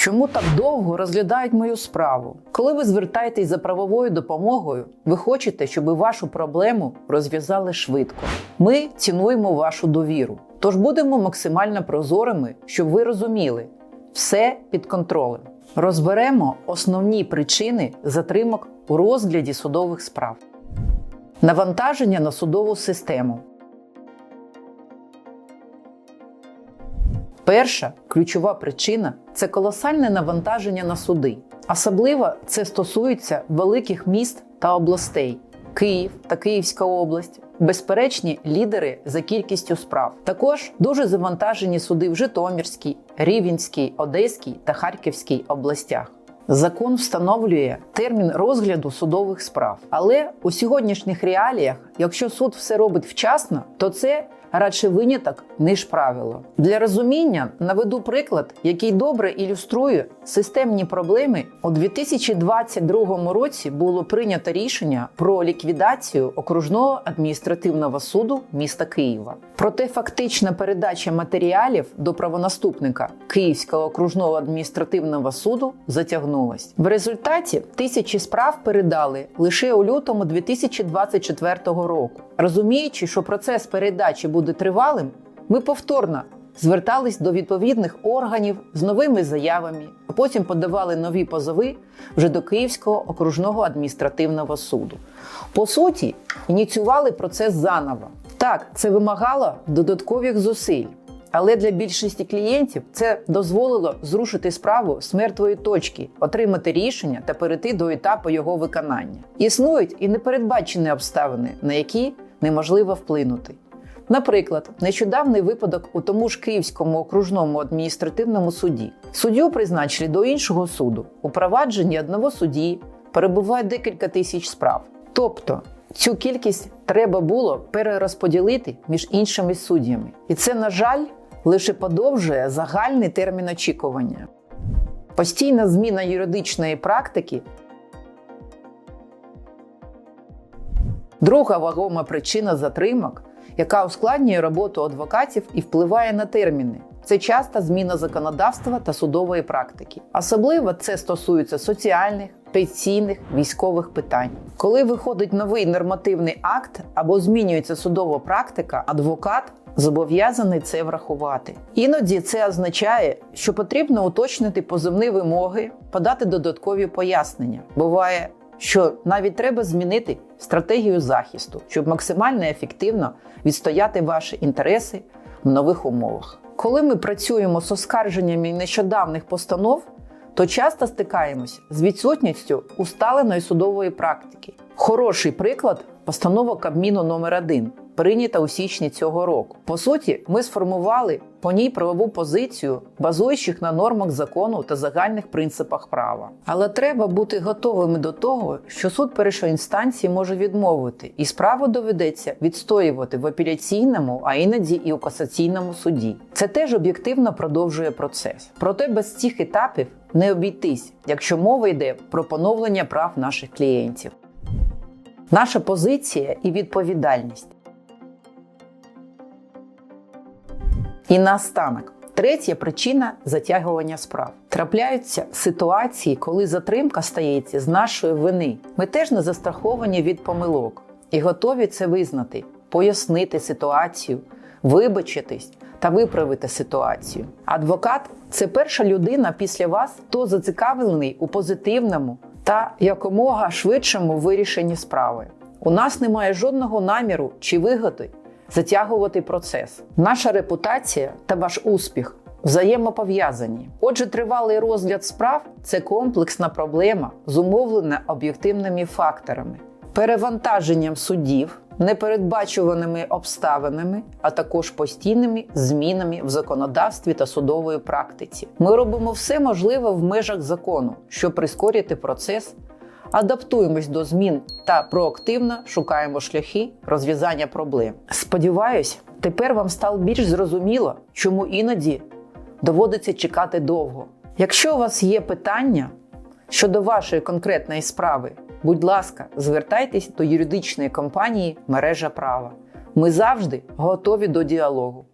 Чому так довго розглядають мою справу? Коли ви звертаєтесь за правовою допомогою, ви хочете, щоб вашу проблему розв'язали швидко. Ми цінуємо вашу довіру, тож будемо максимально прозорими, щоб ви розуміли, все під контролем. Розберемо основні причини затримок у розгляді судових справ. Навантаження на судову систему. Перша ключова причина це колосальне навантаження на суди. Особливо це стосується великих міст та областей Київ та Київська область. Безперечні лідери за кількістю справ. Також дуже завантажені суди в Житомирській, Рівненській, Одеській та Харківській областях. Закон встановлює термін розгляду судових справ. Але у сьогоднішніх реаліях, якщо суд все робить вчасно, то це радше виняток, ніж правило. Для розуміння наведу приклад, який добре ілюструє системні проблеми. У 2022 році було прийнято рішення про ліквідацію окружного адміністративного суду міста Києва. Проте фактична передача матеріалів до правонаступника Київського окружного адміністративного суду затягнулась. В результаті тисячі справ передали лише у лютому 2024 року. Розуміючи, що процес передачі буде тривалим, ми повторно звертались до відповідних органів з новими заявами, а потім подавали нові позови вже до Київського окружного адміністративного суду. По суті, ініціювали процес заново. Так, це вимагало додаткових зусиль. Але для більшості клієнтів це дозволило зрушити справу з мертвої точки, отримати рішення та перейти до етапу його виконання. Існують і непередбачені обставини, на які неможливо вплинути. Наприклад, нещодавний випадок у тому ж Київському окружному адміністративному суді. Суддю призначили до іншого суду. У провадженні одного судді перебуває декілька тисяч справ. Тобто цю кількість треба було перерозподілити між іншими суддями. І це, на жаль, лише подовжує загальний термін очікування. Постійна зміна юридичної практики. Друга вагома причина затримок, яка ускладнює роботу адвокатів і впливає на терміни. Це часта зміна законодавства та судової практики. Особливо це стосується соціальних, пенсійних, військових питань. Коли виходить новий нормативний акт або змінюється судова практика, адвокат зобов'язаний це врахувати. Іноді це означає, що потрібно уточнити позивні вимоги, подати додаткові пояснення. Буває, що навіть треба змінити стратегію захисту, щоб максимально ефективно відстояти ваші інтереси в нових умовах. Коли ми працюємо з оскарженнями нещодавних постанов, то часто стикаємось з відсутністю усталеної судової практики. Хороший приклад постанова Кабміну номер 1 прийнята у січні цього року. По суті, ми сформували по ній правову позицію, базуючись на нормах закону та загальних принципах права. Але треба бути готовими до того, що суд першої інстанції може відмовити, і справу доведеться відстоювати в апеляційному, а іноді і у касаційному суді. Це теж об'єктивно продовжує процес. Проте без цих етапів не обійтись, якщо мова йде про поновлення прав наших клієнтів. Наша позиція і відповідальність. І наостанок. Третя причина затягування справ. Трапляються ситуації, коли затримка стається з нашої вини. Ми теж не застраховані від помилок і готові це визнати, пояснити ситуацію, вибачитись та виправити ситуацію. Адвокат це перша людина після вас, хто зацікавлений у позитивному та якомога швидшому вирішенні справи. У нас немає жодного наміру чи вигоди затягувати процес. Наша репутація та ваш успіх взаємопов'язані. Отже, тривалий розгляд справ це комплексна проблема, зумовлена об'єктивними факторами, перевантаженням судів, непередбачуваними обставинами, а також постійними змінами в законодавстві та судової практиці. Ми робимо все можливе в межах закону, щоб прискорити процес адаптуємось до змін та проактивно шукаємо шляхи розв'язання проблем. Сподіваюсь, тепер вам стало більш зрозуміло, чому іноді доводиться чекати довго. Якщо у вас є питання щодо вашої конкретної справи, будь ласка, звертайтесь до юридичної компанії Мережа права. Ми завжди готові до діалогу.